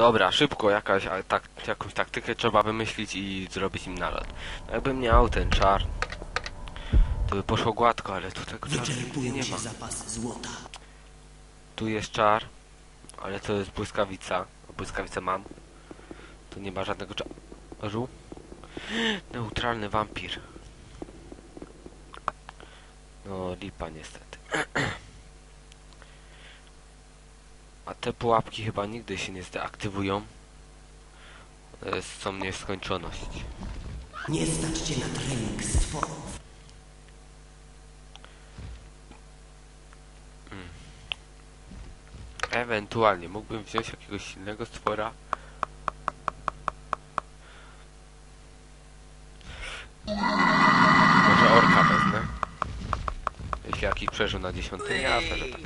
Dobra, szybko jakaś, a, tak, jakąś taktykę trzeba wymyślić i zrobić im nalot. No jakbym miał ten czar, to by poszło gładko, ale tu tego czaru nie ma. Tu jest czar, ale to jest błyskawica. Błyskawicę mam. Tu nie ma żadnego czaru. Neutralny wampir. No, lipa niestety. A te pułapki chyba nigdy się nie zdeaktywują. To jest są nieskończoność. Nie stać cię na trening stworów. Ewentualnie mógłbym wziąć jakiegoś silnego stwora. Może orka wezmę. Jeśli jakiś przeżył na dziesiątej, jasne, że tak.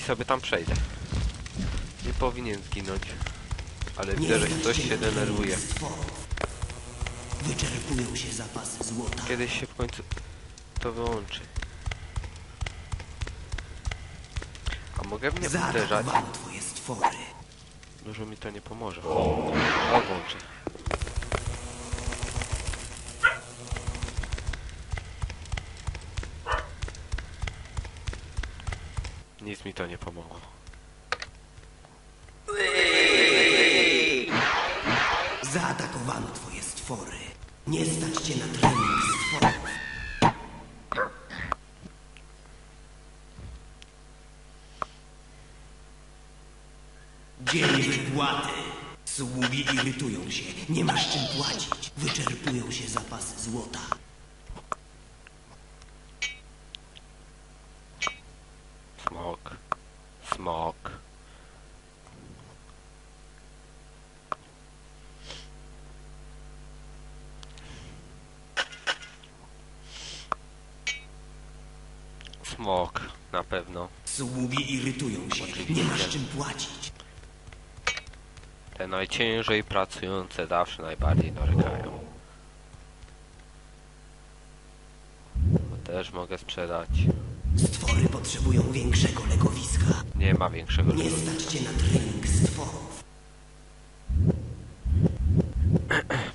I sobie tam przejdę. Nie powinien zginąć. Ale widzę, że cię się denerwuje. Wyczerpują się zapasy złota. Kiedyś się w końcu to wyłączy. A mogę mnie uderzać? Dużo mi to nie pomoże. O, włączę. Nic mi to nie pomogło. Zaatakowano twoje stwory. Nie stać cię na trening stworów. Dzień wypłaty. Sługi irytują się. Nie masz czym płacić. Wyczerpują się zapasy złota. Smok. Smok. Smok, na pewno. Sługi irytują się. Nie masz czym płacić. Te najciężej pracujące zawsze najbardziej narykają. To też mogę sprzedać. Stwory potrzebują większego legowiska. Nie ma większego Nie ludu. stać cię na trening stworów.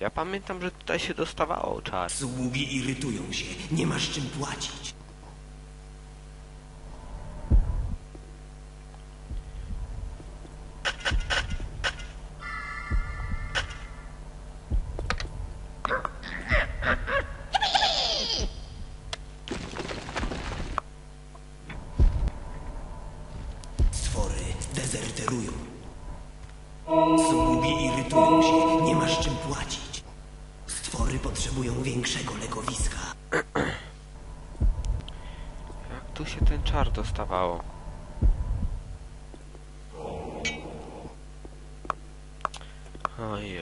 Ja pamiętam, że tutaj się dostawało czar. Sługi irytują się. Nie masz czym płacić. Stwory dezerterują. Sługi irytują się. Nie masz czym płacić. Stwory potrzebują większego legowiska. Jak tu się ten czar dostawało? Oj,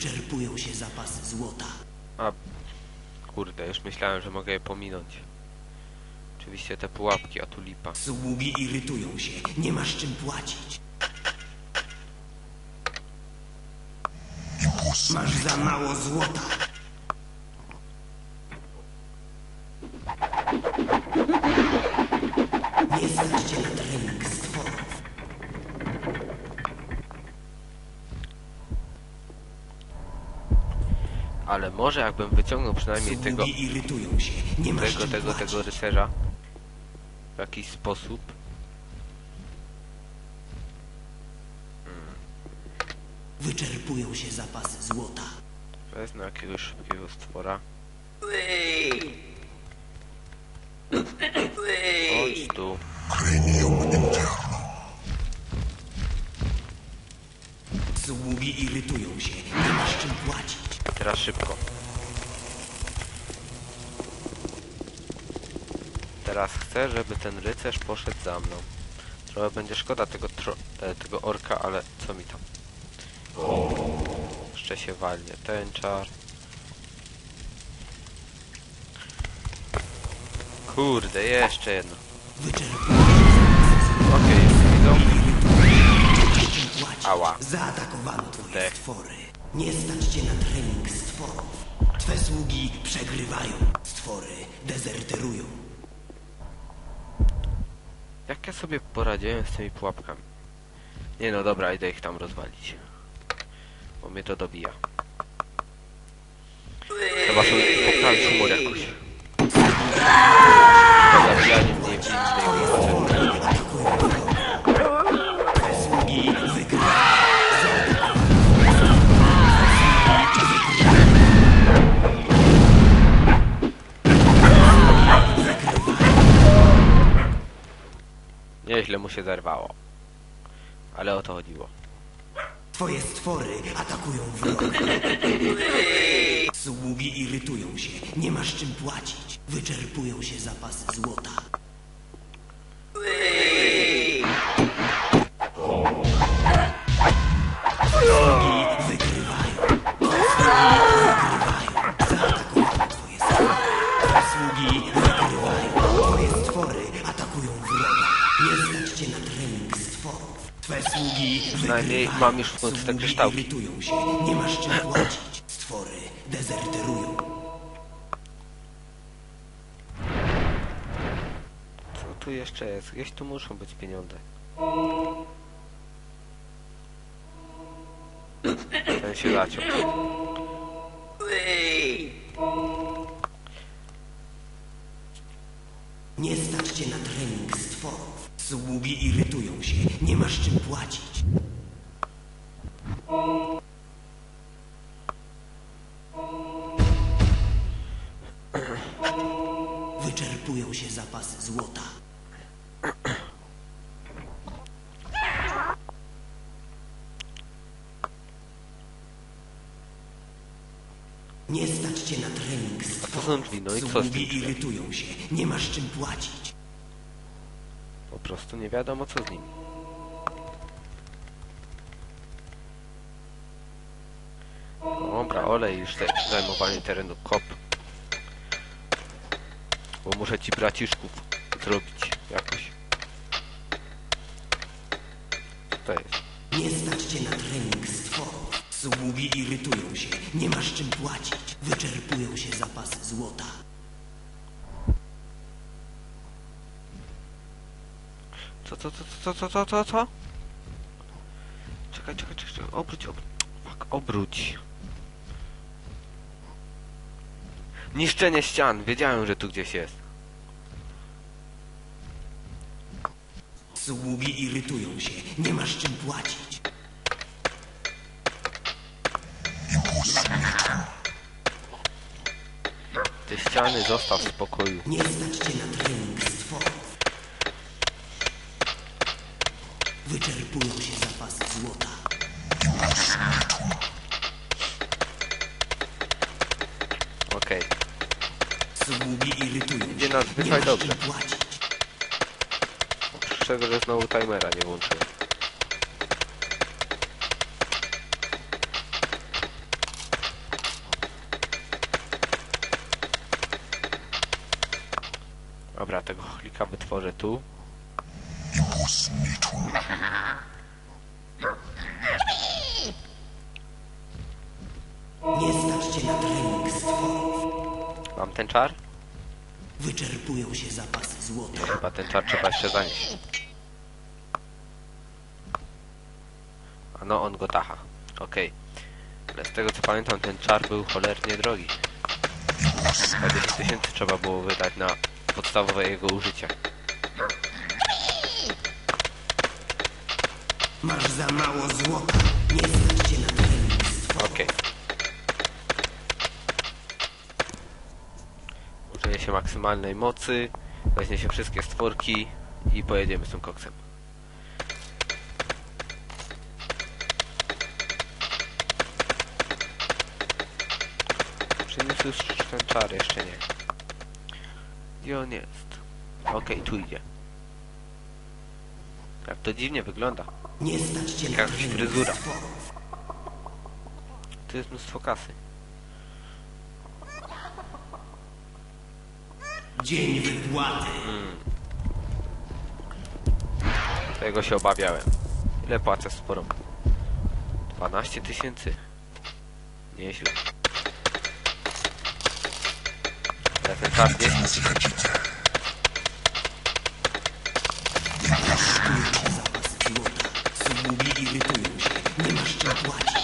Wyczerpują się zapasy złota. A, kurde, już myślałem, że mogę je pominąć. Oczywiście te pułapki, a tu lipa. Sługi irytują się. Nie masz czym płacić. Masz za mało złota. Nie stać cię na trening stworów. Ale może jakbym wyciągnął przynajmniej tego, Sługi irytują się. Nie masz tego, tego, tego rycerza w jakiś sposób. Wyczerpują się zapasy złota. Wezmę jakiegoś szybkiego stwora. Chodź tu. Sługi Teraz chcę, żeby ten rycerz poszedł za mną. Trochę będzie szkoda tego, e, tego orka, ale co mi tam. Jeszcze się walnie ten czar. Kurde, jeszcze jedno. Okej, widzą. czym płacić. Ała. Zaatakowano twoje Dech. stwory. Nie stać cię na trening stworów. Twe sługi przegrywają. Stwory dezerterują. Ja sobie poradziłem z tymi pułapkami? Nie no dobra, idę ich tam rozwalić. Bo mnie to dobija. Trzeba sobie poprawić humor jakoś. Zabijanie mnie Nieźle mu się zerwało. Ale o to chodziło. Twoje stwory atakują wroga. Sługi irytują się. Nie masz czym płacić. Wyczerpują się zapasy złota. Przynajmniej mam już w końcu te kryształki. irytują się. Nie masz czym płacić. Stwory dezerterują. Co tu jeszcze jest? Gdzieś tu muszą być pieniądze. Ten się zaciął. Nie stać cię na trening stworów. Sługi irytują się. Nie masz czym płacić. Nie stać cię na trening to stworów. są drzwi, no i co z tym irytują się. Nie masz czym płacić. Po prostu nie wiadomo co z nimi. Dobra, olej już te zajmowanie terenu kop. Bo muszę ci braciszków zrobić jakoś. Co to jest? Nie stać cię na trening stworów. Sługi irytują się. Nie masz czym płacić. Wyczerpują się zapasy złota. Co, co, co, co, co, co, co, co? Czekaj, czekaj, czekaj, czekaj. obróć, obróć. Fuck, obróć. Niszczenie ścian, wiedziałem, że tu gdzieś jest. Sługi irytują się. Nie masz czym płacić. Te ściany zostaw w spokoju. Nie stać cię na stworów. Wyczerpują się zapasy złota. Okej. Sługi irytują się. Idzie nadzwyczaj Nie masz dobrze. czym płacić. Z czego, że znowu timera nie włączyłem. Chlika wytworzę tu. Nie stać cię na stworów. Mam ten czar? Wyczerpują się zapasy złota. Chyba ten czar trzeba jeszcze zanieść. A no, on go tacha. Okej. Ale z tego co pamiętam, ten czar był cholernie drogi. Chyba 10 tysięcy trzeba było wydać na podstawowe jego użycie. Masz za mało złota. Nie stać cię na stworów. Okej. Użyje się maksymalnej mocy, weźmie się wszystkie stworki i pojedziemy z tym koksem. Przyniósł już ten czar, jeszcze nie. Gdzie on jest? Okej, tu idzie. Jak to dziwnie wygląda. Nie stać cię na Jakaś fryzura. stworów. Tu jest mnóstwo kasy. Dzień wypłaty. Tego się obawiałem. Ile płacę sporo? 12 tysięcy. Nieźle. Ale ten czas nie Sługi irytują się. Nie masz czym płacić.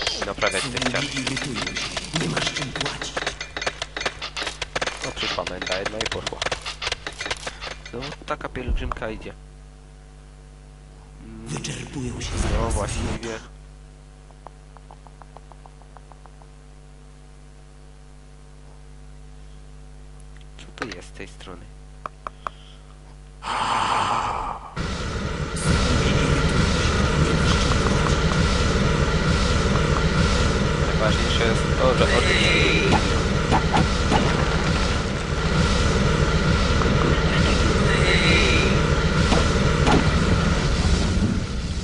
Próbować naprawiać te ściany. Nie masz czym płacić. No przyszła menda jedna i poszła. No taka pielgrzymka idzie. Wyczerpują się No właściwie. Co tu jest z tej strony? Najważniejsze jest to, że od...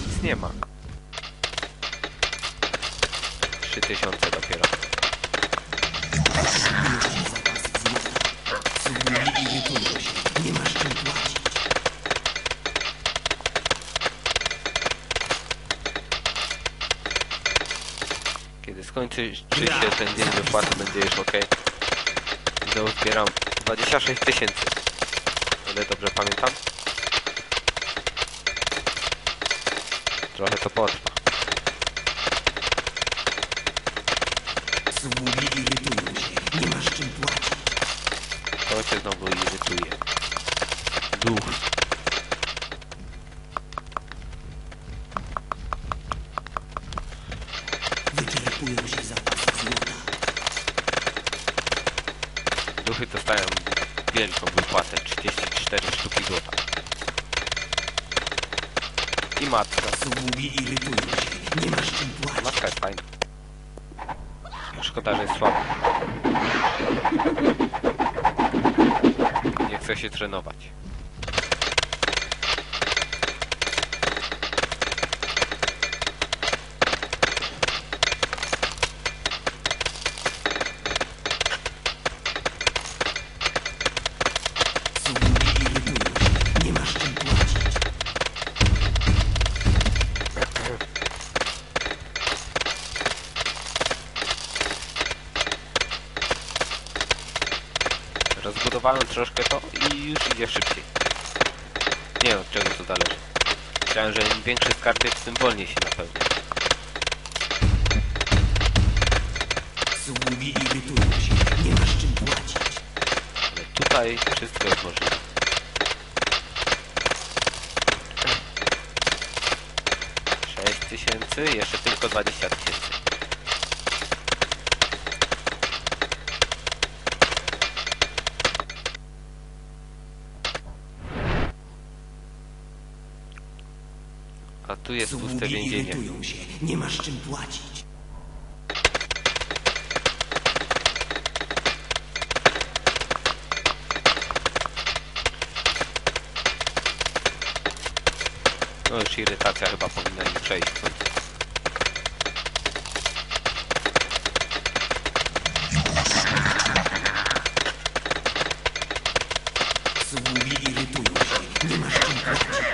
Nic nie ma. 3000 dopiero. Kiedy skończy czy się ten dzień wypłaty będzie już ok. Znowu zbieram 26 tysięcy. Ale dobrze pamiętam? Trochę to potrwa. Sługi irytują się. Nie masz czym płacić. To cię znowu irytuje. Duch. Wyczerpują się zapasy złota. Duchy dostają wielką wypłatę. 34 sztuki złota. I matka. Sługi irytują się. Nie masz czym płacić. Matka jest fajna. Szkoda, że jest słaba. Nie chce się trenować. Troszkę to i już idzie szybciej. Nie wiem od czego to zależy. Chciałem, że im większy skarb jest, tym wolniej się napełnia. Sługi irytują się. Nie masz czym płacić. Ale tutaj wszystko jest możliwe. Tysięcy, jeszcze tylko 20 tysięcy. A tu jest puste Sługi więzienie. irytują się. Nie masz czym płacić. No już irytacja chyba powinna im przejść. stąd. Sługi irytują się. Nie masz czym płacić.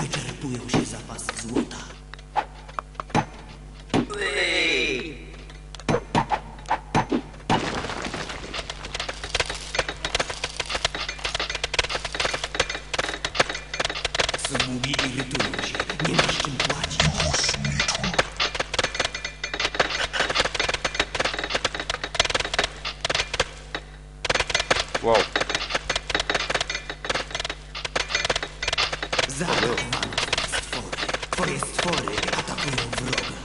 Wyczerpują się zapasy złota. Sługi irytują się. Nie masz czym płacić. Wow, Zaatakowano twoje stwory. Twoje stwory atakują wroga.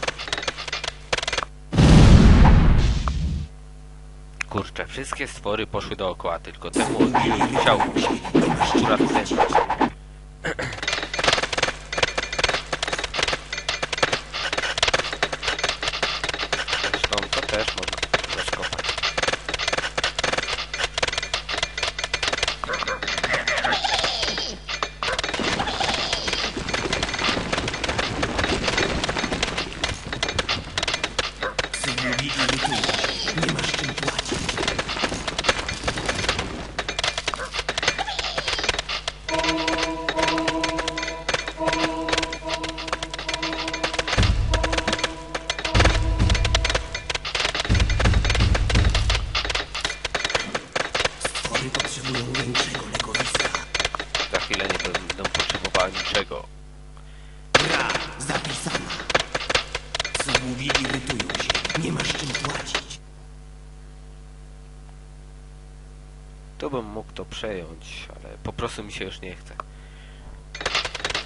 Kurczę, wszystkie stwory poszły dookoła, tylko temu musiał akurat ten. Potrzebowała niczego. Gra zapisana. Sługi irytują się. Nie masz czym płacić. To bym mógł to przejąć, ale po prostu mi się już nie chce.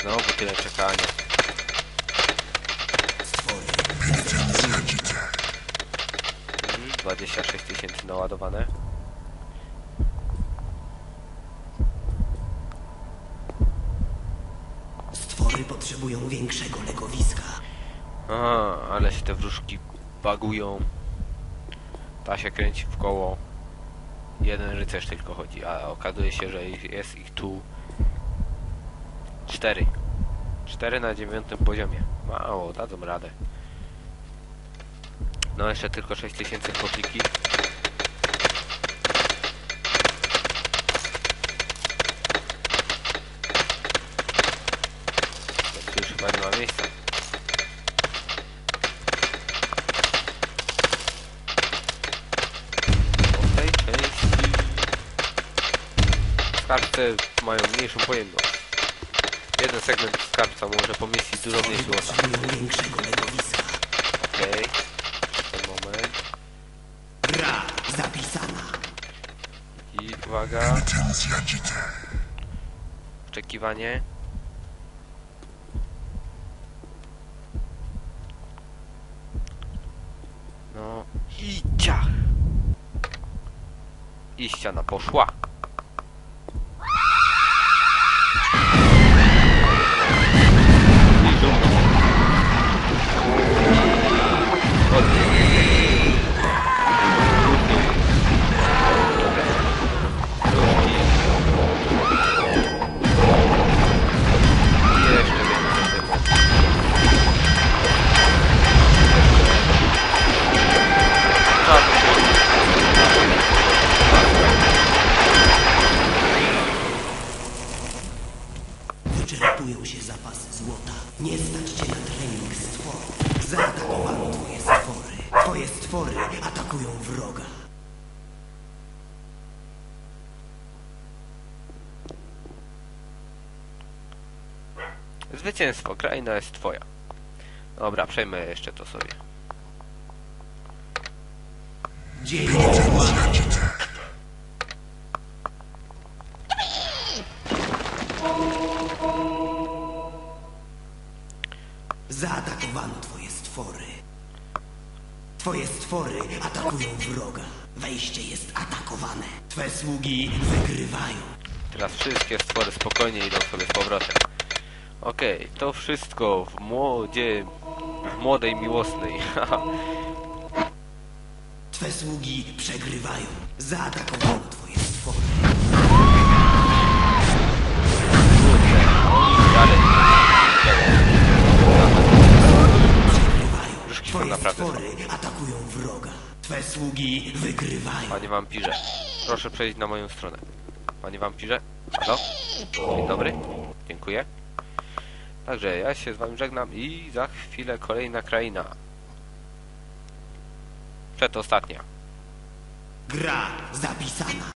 Znowu tyle czekania. Stwory Mhm, 26 tysięcy naładowane. Stwory potrzebują większego legowiska. A, ale się te wróżki bagują. Ta się kręci w koło. Jeden rycerz tylko chodzi, a okazuje się, że jest ich tu cztery. Cztery na dziewiątym poziomie. Mało, dadzą radę. No jeszcze tylko 6000 kotliki. Tu już chyba nie ma miejsca. w tej części skarbce mają mniejszą pojemność. Jeden segment skarbca może pomieścić dużo mniej złota. Okej. Ten moment. Gra zapisana. I uwaga. Oczekiwanie. No i ciach. I ściana poszła. Zwycięstwo, kraina jest twoja. Dobra, przejmę jeszcze to sobie. Dzień wszystko w młodzie... w młodej miłosnej. Twe sługi przegrywają. Zaatakowano twoje stwory. Kurde, oni dalej... Przegrywają. Już są Twoje naprawdę stwory atakują wroga. Twe sługi wygrywają. Panie wampirze, proszę przejść na moją stronę. Panie wampirze, halo? Dzień dobry, dziękuję. Także ja się z wami żegnam i za chwilę kolejna kraina. Przedostatnia. Gra zapisana.